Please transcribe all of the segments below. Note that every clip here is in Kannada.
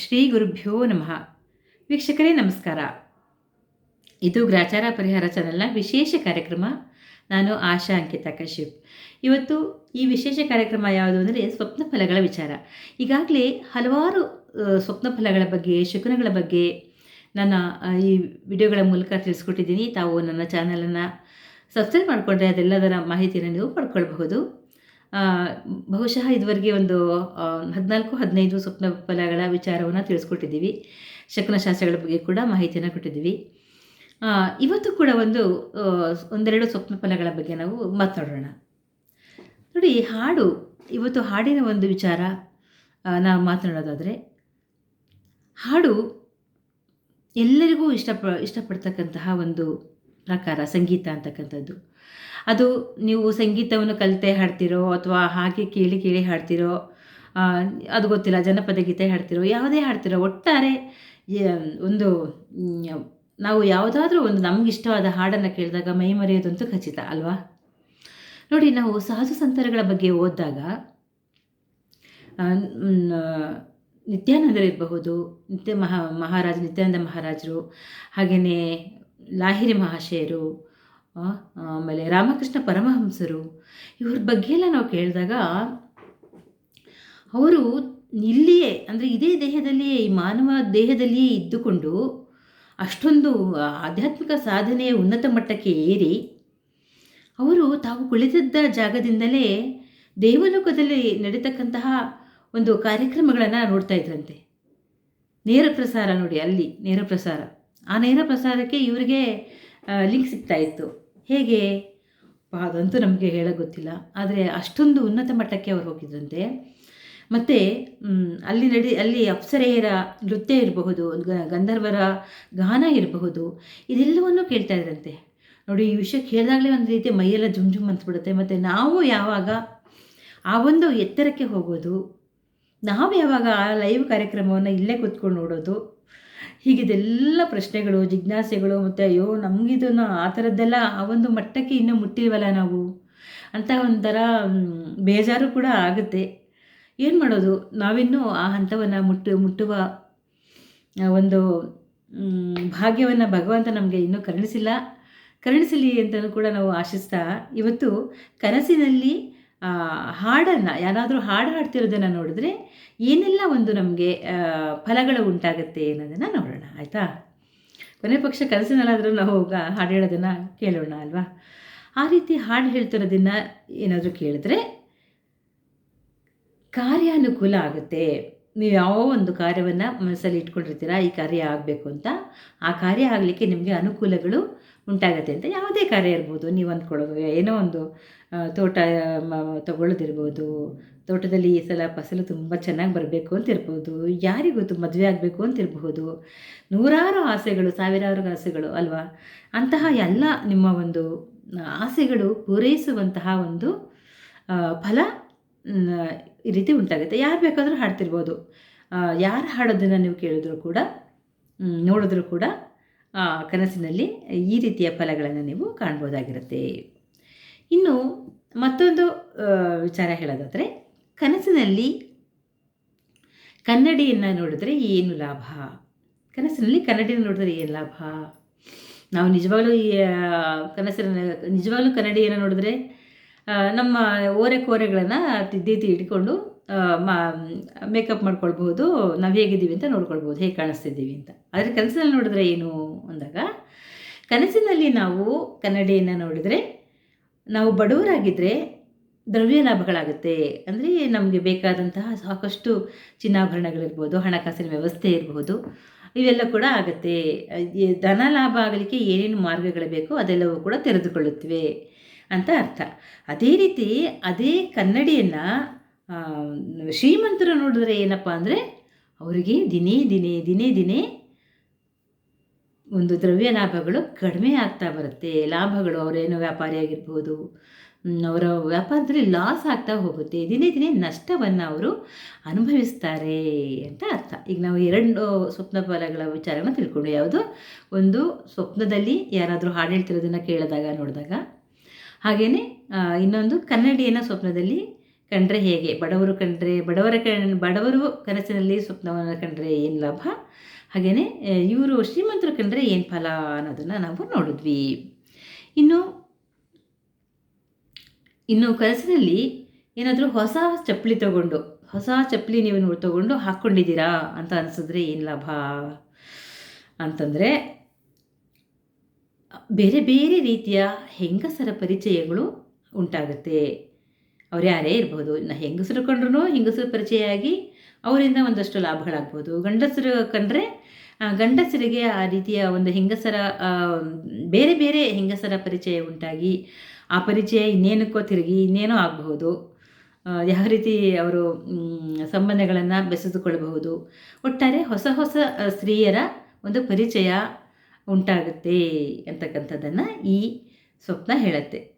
ಶ್ರೀ ಗುರುಭ್ಯೋ ನಮಃ. ವೀಕ್ಷಕರೇ, ನಮಸ್ಕಾರ. ಇದು ಗ್ರಾಚಾರ ಪರಿಹಾರ ಚಾನೆಲ್ನ ವಿಶೇಷ ಕಾರ್ಯಕ್ರಮ. ನಾನು ಆಶಾ ಅಂಕಿತ ಕಶ್ಯಪ್. ಇವತ್ತು ಈ ವಿಶೇಷ ಕಾರ್ಯಕ್ರಮ ಯಾವುದು ಅಂದರೆ ಸ್ವಪ್ನ ಫಲಗಳ ವಿಚಾರ. ಈಗಾಗಲೇ ಹಲವಾರು ಸ್ವಪ್ನ ಫಲಗಳ ಬಗ್ಗೆ, ಶಕುನಗಳ ಬಗ್ಗೆ ನನ್ನ ಈ ವಿಡಿಯೋಗಳ ಮೂಲಕ ತಿಳಿಸ್ಕೊಟ್ಟಿದ್ದೀನಿ. ತಾವು ನನ್ನ ಚಾನಲನ್ನು ಸಬ್ಸ್ಕ್ರೈಬ್ ಮಾಡಿಕೊಂಡ್ರೆ ಅದೆಲ್ಲದರ ಮಾಹಿತಿಯನ್ನು ನೀವು ಪಡ್ಕೊಳ್ಬಹುದು. ಬಹುಶಃ ಇದುವರೆಗೆ ಒಂದು ಹದಿನಾಲ್ಕು, ಹದಿನೈದು ಸ್ವಪ್ನ ಫಲಗಳ ವಿಚಾರವನ್ನು ತಿಳಿಸ್ಕೊಟ್ಟಿದ್ದೀವಿ. ಶಕುನ ಶಾಸ್ತ್ರಗಳ ಬಗ್ಗೆ ಕೂಡ ಮಾಹಿತಿಯನ್ನು ಕೊಟ್ಟಿದ್ದೀವಿ. ಇವತ್ತು ಕೂಡ ಒಂದು ಒಂದೆರಡು ಸ್ವಪ್ನ ಫಲಗಳ ಬಗ್ಗೆ ನಾವು ಮಾತನಾಡೋಣ ನೋಡಿ, ಹಾಡು, ಇವತ್ತು ಹಾಡಿನ ಒಂದು ವಿಚಾರ ನಾವು ಮಾತನಾಡೋದಾದರೆ ಹಾಡು ಎಲ್ಲರಿಗೂ ಇಷ್ಟಪ, ಇಷ್ಟಪಡ್ತಕ್ಕಂತಹ ಒಂದು ಪ್ರಕಾರ ಸಂಗೀತ ಅಂತಕ್ಕಂಥದ್ದು. ಅದು ನೀವು ಸಂಗೀತವನ್ನು ಕಲಿತೆ ಹಾಡ್ತಿರೋ ಅಥವಾ ಹಾಗೆ ಕೇಳಿ ಕೇಳಿ ಹಾಡ್ತಿರೋ ಅದು ಗೊತ್ತಿಲ್ಲ, ಜನಪದ ಗೀತೆ ಹಾಡ್ತಿರೋ, ಯಾವುದೇ ಹಾಡ್ತಿರೋ, ಒಟ್ಟಾರೆ ಒಂದು ನಾವು ಯಾವುದಾದ್ರೂ ಒಂದು ನಮಗಿಷ್ಟವಾದ ಹಾಡನ್ನು ಕೇಳಿದಾಗ ಮೈ ಮರೆಯೋದಂತೂ ಖಚಿತ ಅಲ್ವಾ? ನೋಡಿ, ನಾವು ಸಹಜ ಸಂತರಗಳ ಬಗ್ಗೆ ಓದಿದಾಗ ನಿತ್ಯಾನಂದರು ಇರಬಹುದು, ನಿತ್ಯ ಮಹಾ, ಮಹಾರಾಜ, ನಿತ್ಯಾನಂದ ಮಹಾರಾಜರು, ಹಾಗೆಯೇ ಲಾಹಿರಿ ಮಹಾಶಯರು ಆಮೇಲೆ ರಾಮಕೃಷ್ಣ ಪರಮಹಂಸರು, ಇವ್ರ ಬಗ್ಗೆ ಎಲ್ಲ ನಾವು ಕೇಳಿದಾಗ ಅವರು ಇಲ್ಲಿಯೇ, ಅಂದರೆ ಇದೇ ದೇಹದಲ್ಲಿಯೇ, ಈ ಮಾನವ ದೇಹದಲ್ಲಿಯೇ ಇದ್ದುಕೊಂಡು ಅಷ್ಟೊಂದು ಆಧ್ಯಾತ್ಮಿಕ ಸಾಧನೆಯ ಉನ್ನತ ಮಟ್ಟಕ್ಕೆ ಏರಿ ಅವರು ತಾವು ಕುಳಿತಿದ್ದ ಜಾಗದಿಂದಲೇ ದೇವಲೋಕದಲ್ಲಿ ನಡೀತಕ್ಕಂತಹ ಒಂದು ಕಾರ್ಯಕ್ರಮಗಳನ್ನು ನೋಡ್ತಾ ಇದ್ರಂತೆ. ನೇರ ಪ್ರಸಾರ ನೋಡಿ, ಅಲ್ಲಿ ನೇರ ಪ್ರಸಾರ. ಆ ನೇರ ಪ್ರಸಾರಕ್ಕೆ ಇವರಿಗೆ ಲಿಂಕ್ ಸಿಗ್ತಾ ಇತ್ತು. ಹೇಗೆ? ಅದಂತೂ ನಮಗೆ ಹೇಳೋ ಗೊತ್ತಿಲ್ಲ. ಆದರೆ ಅಷ್ಟೊಂದು ಉನ್ನತ ಮಟ್ಟಕ್ಕೆ ಅವ್ರು ಹೋಗಿದ್ರಂತೆ. ಮತ್ತು ಅಲ್ಲಿ ನಡಿ, ಅಲ್ಲಿ ಅಪ್ಸರೆಯರ ನೃತ್ಯ ಇರಬಹುದು ಗಂಧರ್ವರ ಗಾನ ಇರಬಹುದು, ಇದೆಲ್ಲವನ್ನೂ ಕೇಳ್ತಾ ಇದ್ರಂತೆ. ನೋಡಿ, ಈ ವಿಷಯ ಕೇಳಿದಾಗಲೇ ಒಂದು ರೀತಿ ಮೈಯೆಲ್ಲ ಜುಮ್ ಜುಮ್ ಅಂತ್ಬಿಡುತ್ತೆ. ಮತ್ತು ನಾವು ಯಾವಾಗ ಆ ಒಂದು ಎತ್ತರಕ್ಕೆ ಹೋಗೋದು, ನಾವು ಯಾವಾಗ ಆ ಲೈವ್ ಕಾರ್ಯಕ್ರಮವನ್ನು ಇಲ್ಲೇ ಕೂತ್ಕೊಂಡು ನೋಡೋದು ಹೀಗಿದೆಲ್ಲ ಪ್ರಶ್ನೆಗಳು, ಜಿಜ್ಞಾಸೆಗಳು ಮತ್ತು ಅಯ್ಯೋ ನಮಗಿದನ್ನು ಆ ಥರದ್ದೆಲ್ಲ ಆ ಒಂದು ಮಟ್ಟಕ್ಕೆ ಇನ್ನೂ ಮುಟ್ಟಿವಲ್ಲ ನಾವು? ಅಂತ ಒಂಥರ ಬೇಜಾರು ಕೂಡ ಆಗುತ್ತೆ. ಏನು ಮಾಡೋದು? ನಾವಿನ್ನೂ ಆ ಹಂತವನ್ನು ಮುಟ್ಟು, ಮುಟ್ಟುವ ಒಂದು ಭಾಗ್ಯವನ್ನು ಭಗವಂತ ನಮಗೆ ಇನ್ನೂ ಕರುಣಿಸಿಲ್ಲ. ಕರುಣಿಸಲಿ ಅಂತಲೂ ಕೂಡ ನಾವು ಆಶಿಸ್ತಾ, ಇವತ್ತು ಕನಸಿನಲ್ಲಿ ಹಾಡನ್ನು, ಯಾರಾದರೂ ಹಾಡು ಹಾಡ್ತಿರೋದನ್ನು ನೋಡಿದ್ರೆ ಏನೆಲ್ಲ ಒಂದು ನಮಗೆ ಫಲಗಳು ಉಂಟಾಗುತ್ತೆ ಅನ್ನೋದನ್ನು ನೋಡೋಣ, ಆಯಿತಾ? ಕೊನೆ ಪಕ್ಷ ಕನಸಿನಲ್ಲಾದರೂ ನಾವು ಹೋಗ ಹಾಡು ಹೇಳೋದನ್ನು ಕೇಳೋಣ ಅಲ್ವಾ? ಆ ರೀತಿ ಹಾಡು ಹೇಳ್ತಿರೋದನ್ನು ಏನಾದರೂ ಕೇಳಿದ್ರೆ ಕಾರ್ಯಾನುಕೂಲ ಆಗುತ್ತೆ. ನೀವು ಯಾವ ಒಂದು ಕಾರ್ಯವನ್ನು ಮನಸ್ಸಲ್ಲಿ ಇಟ್ಕೊಂಡಿರ್ತೀರಾ, ಈ ಕಾರ್ಯ ಆಗಬೇಕು ಅಂತ, ಆ ಕಾರ್ಯ ಆಗಲಿಕ್ಕೆ ನಿಮಗೆ ಅನುಕೂಲಗಳು ಉಂಟಾಗತ್ತೆ ಅಂತ ಯಾವುದೇ ಕಾರ್ಯ ಇರ್ಬೋದು. ನೀವು ಅಂದ್ಕೊಳ್ಳೋದು, ಏನೋ ಒಂದು ತೋಟ ತಗೊಳ್ಳೋದಿರ್ಬೋದು. ತೋಟದಲ್ಲಿ ಈ ಸಲ ಫಸಲು ತುಂಬ ಚೆನ್ನಾಗಿ ಬರಬೇಕು ಅಂತ ಇರ್ಬೋದು. ಯಾರಿಗೂ ಗೊತ್ತು ಮದುವೆ ಆಗಬೇಕು ಅಂತ ಇರಬಹುದು ನೂರಾರು ಆಸೆಗಳು, ಸಾವಿರಾರು ಆಸೆಗಳು ಅಲ್ವಾ? ಅಂತಹ ಎಲ್ಲ ನಿಮ್ಮ ಒಂದು ಆಸೆಗಳು ಪೂರೈಸುವಂತಹ ಒಂದು ಫಲ ಈ ರೀತಿ ಉಂಟಾಗುತ್ತೆ. ಯಾರು ಬೇಕಾದರೂ ಹಾಡ್ತಿರ್ಬೋದು. ಯಾರು ಹಾಡೋದನ್ನು ನೀವು ಕೇಳಿದ್ರು ಕೂಡ ನೋಡಿದ್ರೂ ಕೂಡ ಕನಸಿನಲ್ಲಿ ಈ ರೀತಿಯ ಫಲಗಳನ್ನು ನೀವು ಕಾಣ್ಬೋದಾಗಿರುತ್ತೆ. ಇನ್ನು ಮತ್ತೊಂದು ವಿಚಾರ ಹೇಳೋದಾದರೆ, ಕನಸಿನಲ್ಲಿ ಕನ್ನಡಿಯನ್ನು ನೋಡಿದ್ರೆ ಏನು ಲಾಭ? ಕನಸಿನಲ್ಲಿ ಕನ್ನಡಿಯನ್ನು ನೋಡಿದ್ರೆ ಏನು ಲಾಭ? ನಾವು ನಿಜವಾಗ್ಲೂ ಈ ಕನಸಿನ, ನಿಜವಾಗ್ಲೂ ಕನ್ನಡಿಯನ್ನು ನೋಡಿದ್ರೆ ನಮ್ಮ ಓರೆ ಕೋರೆಗಳನ್ನು ತಿದ್ದಿ ತಿಡ್ಕೊಂಡು ಮೇಕಪ್ ಮಾಡ್ಕೊಳ್ಬಹುದು, ನಾವು ಹೇಗಿದ್ದೀವಿ ಅಂತ ನೋಡ್ಕೊಳ್ಬೋದು ಹೇಗೆ ಕಾಣಿಸ್ತಿದ್ದೀವಿ ಅಂತ. ಆದರೆ ಕನಸಿನಲ್ಲಿ ನೋಡಿದ್ರೆ ಏನು ಅಂದಾಗ, ಕನಸಿನಲ್ಲಿ ನಾವು ಕನ್ನಡಿಯನ್ನು ನೋಡಿದರೆ, ನಾವು ಬಡವರಾಗಿದ್ದರೆ ದ್ರವ್ಯ ಲಾಭಗಳಾಗುತ್ತೆ. ಅಂದರೆ ನಮಗೆ ಬೇಕಾದಂತಹ ಸಾಕಷ್ಟು ಚಿನ್ನಾಭರಣಗಳಿರ್ಬೋದು, ಹಣಕಾಸಿನ ವ್ಯವಸ್ಥೆ ಇರಬಹುದು, ಇವೆಲ್ಲ ಕೂಡ ಆಗುತ್ತೆ. ಧನ ಲಾಭ ಆಗಲಿಕ್ಕೆ ಏನೇನು ಮಾರ್ಗಗಳು ಬೇಕೋ ಅದೆಲ್ಲವೂ ಕೂಡ ತೆರೆದುಕೊಳ್ಳುತ್ತವೆ. ಅಂತ ಅರ್ಥ. ಅದೇ ರೀತಿ ಅದೇ ಕನ್ನಡಿಯನ್ನು ಶ್ರೀಮಂತರು ನೋಡಿದ್ರೆ ಏನಪ್ಪ ಅಂದರೆ ಅವರಿಗೆ ದಿನೇ ದಿನೇ ದಿನೇ ದಿನೇ ಒಂದು ದ್ರವ್ಯ ಲಾಭಗಳು ಕಡಿಮೆ ಆಗ್ತಾ ಬರುತ್ತೆ. ಲಾಭಗಳು ಅವರೇನು ವ್ಯಾಪಾರಿ ಆಗಿರ್ಬೋದು ಅವರ ವ್ಯಾಪಾರದಲ್ಲಿ ಲಾಸ್ ಆಗ್ತಾ ಹೋಗುತ್ತೆ. ದಿನೇ ದಿನೇ ನಷ್ಟವನ್ನು ಅವರು ಅನುಭವಿಸ್ತಾರೆ ಅಂತ ಅರ್ಥ. ಈಗ ನಾವು ಎರಡು ಸ್ವಪ್ನ ಫಲಗಳ ವಿಚಾರವನ್ನು ತಿಳ್ಕೊಂಡು, ಯಾವುದು? ಒಂದು ಸ್ವಪ್ನದಲ್ಲಿ ಯಾರಾದರೂ ಹಾಡು ಹೇಳ್ತಿರೋದನ್ನು ಕೇಳಿದಾಗ, ನೋಡಿದಾಗ ಹಾಗೆಯೇ ಇನ್ನೊಂದು ಕನ್ನಡಿಯನ ಸ್ವಪ್ನದಲ್ಲಿ ಕಂಡ್ರೆ ಹೇಗೆ? ಬಡವರು ಕಂಡ್ರೆ, ಬಡವರ ಕಣ್, ಬಡವರು ಕನಸಿನಲ್ಲಿ ಸ್ವಪ್ನವನ್ನು ಕಂಡ್ರೆ ಏನು ಲಾಭ? ಹಾಗೆಯೇ ಇವರು ಶ್ರೀಮಂತರು ಕಂಡ್ರೆ ಏನು ಫಲ ಅನ್ನೋದನ್ನು ನಾವು ನೋಡಿದ್ವಿ. ಇನ್ನು ಇನ್ನು ಕನಸಿನಲ್ಲಿ ಏನಾದರೂ ಹೊಸ ಚಪ್ಪಲಿ ತಗೊಂಡು, ಹೊಸ ಚಪ್ಪಲಿ ನೀವು ನೋಡಿ, ತಗೊಂಡು ಹಾಕ್ಕೊಂಡಿದ್ದೀರಾ ಅಂತ ಅನಿಸಿದ್ರೆ ಏನು ಲಾಭ? ಅಂತಂದರೆ ಬೇರೆ ಬೇರೆ ರೀತಿಯ ಹೆಂಗಸರ ಪರಿಚಯಗಳು ಉಂಟಾಗುತ್ತೆ. ಅವ್ರು ಯಾರೇ ಇರ್ಬೋದು ಹೆಂಗಸರು ಕಂಡ್ರೂ ಹೆಂಗಸರು ಪರಿಚಯ ಆಗಿ ಅವರಿಂದ ಒಂದಷ್ಟು ಲಾಭಗಳಾಗ್ಬೋದು. ಗಂಡಸರು ಕಂಡ್ರೆ ಗಂಡಸರಿಗೆ ಆ ರೀತಿಯ ಒಂದು ಹೆಂಗಸರ ಬೇರೆ ಬೇರೆ ಹೆಂಗಸರ ಪರಿಚಯ ಉಂಟಾಗಿ ಆ ಪರಿಚಯ ಇನ್ನೇನಕ್ಕೋ ತಿರುಗಿ ಇನ್ನೇನೋ ಆಗಬಹುದು. ಯಾವ ರೀತಿ ಅವರು ಸಂಬಂಧಗಳನ್ನು ಬೆಸೆದುಕೊಳ್ಳಬಹುದು ಒಟ್ಟಾರೆ ಹೊಸ ಹೊಸ ಸ್ತ್ರೀಯರ ಒಂದು ಪರಿಚಯ ಉಂಟಾಗುತ್ತೆ ಅಂತಕ್ಕಂಥದ್ದನ್ನು ಈ ಸ್ವಪ್ನ ಹೇಳುತ್ತೆ.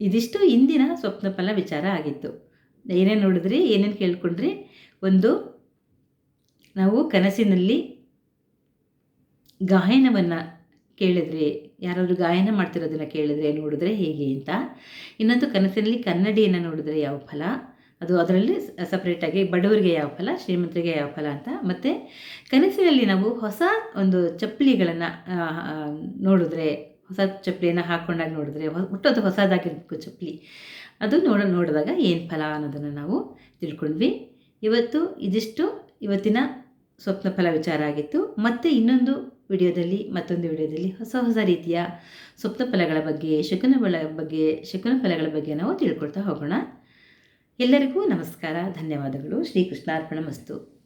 ಇದಿಷ್ಟು ಇಂದಿನ ಸ್ವಪ್ನ ಫಲ ವಿಚಾರ ಆಗಿತ್ತು. ಏನೇನು ನೋಡಿದ್ರಿ, ಏನೇನು ಕೇಳ್ಕೊಂಡ್ರಿ? ಒಂದು, ನಾವು ಕನಸಿನಲ್ಲಿ ಗಾಯನವನ್ನು ಕೇಳಿದ್ರೆ, ಯಾರಾದರೂ ಗಾಯನ ಮಾಡ್ತಿರೋದನ್ನು ಕೇಳಿದ್ರೆ ನೋಡಿದ್ರೆ ಹೇಗೆ ಅಂತ. ಇನ್ನೊಂದು ಕನಸಿನಲ್ಲಿ ಕನ್ನಡಿಯನ್ನು ನೋಡಿದ್ರೆ ಯಾವ ಫಲ? ಅದು ಅದರಲ್ಲಿ ಸಪ್ರೇಟಾಗಿ ಬಡವರಿಗೆ ಯಾವ ಫಲ, ಶ್ರೀಮಂತರಿಗೆ ಯಾವ ಫಲ ಅಂತ. ಮತ್ತು ಕನಸಿನಲ್ಲಿ ನಾವು ಹೊಸ ಒಂದು ಚಪ್ಪಲಿಗಳನ್ನು ನೋಡಿದ್ರೆ, ಹೊಸ ಚಪ್ಪಲಿಯನ್ನು ಹಾಕೊಂಡಾಗ ನೋಡಿದ್ರೆ ಹುಟ್ಟೋದು ಹೊಸದಾಗಿರ್ಬೇಕು ಚಪ್ಪಲಿ. ಅದು ನೋಡ, ನೋಡಿದಾಗ ಏನು ಫಲ ಅನ್ನೋದನ್ನು ನಾವು ತಿಳ್ಕೊಂಡ್ವಿ. ಇವತ್ತು ಇದಿಷ್ಟು. ಇವತ್ತಿನ ಸ್ವಪ್ನ ಫಲ ವಿಚಾರ ಆಗಿತ್ತು. ಮತ್ತು ಇನ್ನೊಂದು ವಿಡಿಯೋದಲ್ಲಿ, ಮತ್ತೊಂದು ವಿಡಿಯೋದಲ್ಲಿ ಹೊಸ ಹೊಸ ರೀತಿಯ ಸ್ವಪ್ನ ಫಲಗಳ ಬಗ್ಗೆ, ಶಕುನ ಬಗ್ಗೆ, ಶಕುನ ಫಲಗಳ ಬಗ್ಗೆ ನಾವು ತಿಳ್ಕೊಳ್ತಾ ಹೋಗೋಣ. ಎಲ್ಲರಿಗೂ ನಮಸ್ಕಾರ ಧನ್ಯವಾದಗಳು. ಶ್ರೀಕೃಷ್ಣಾರ್ಪಣ ಮಸ್ತು